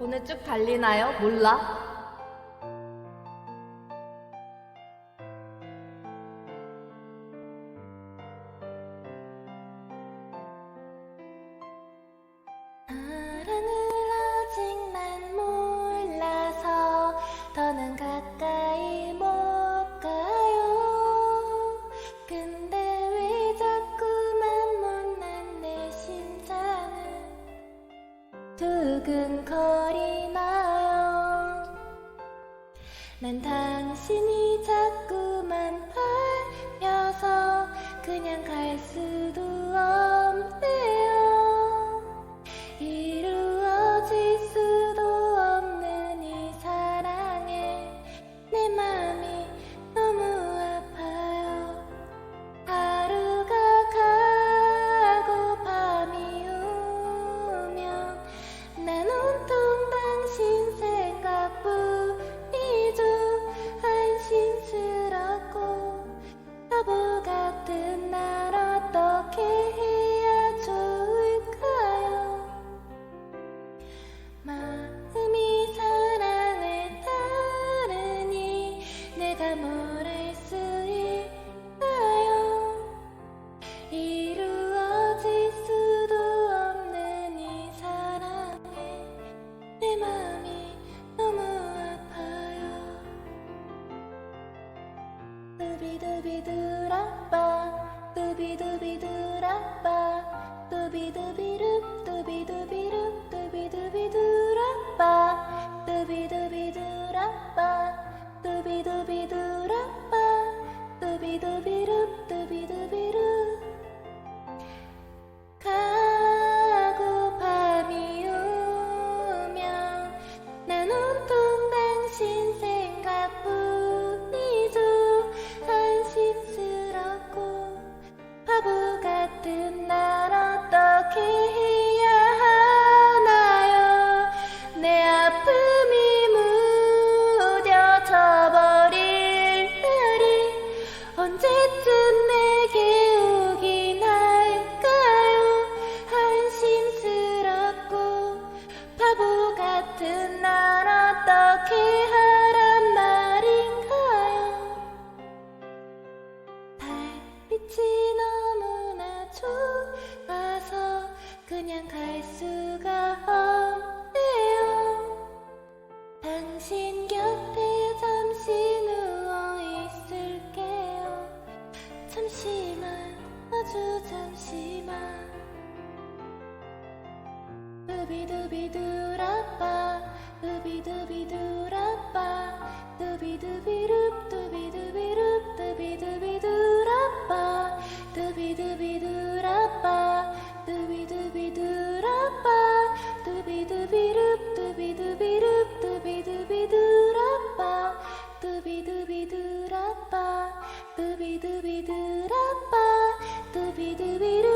오늘 쭉 달리나요? 몰라? 두근거리나요. 난 당신이 자꾸만 팔려서 그냥 갈 수 내가 뭘 할 수 있나요? 이루어질 수도 없는 이 사랑에 내 마음이 너무 아파요. 두비두비두라빠 두비두비두라빠 두비두비룹 언제쯤 내게 오긴 할까요? 한심스럽고 바보 같은 날 어떻게 하란 말인가요? 달빛이 너무나 좋아서 그냥 갈수 두비두비두라빠 두비두비두라빠 두비두비룹 두비두비룹 두비두비두라빠 두비두비두라빠 두비두비두라빠 두비두비룹 두비두비룹 두비두비두라빠 두비두비두라빠 두비두비두라빠 두비두비루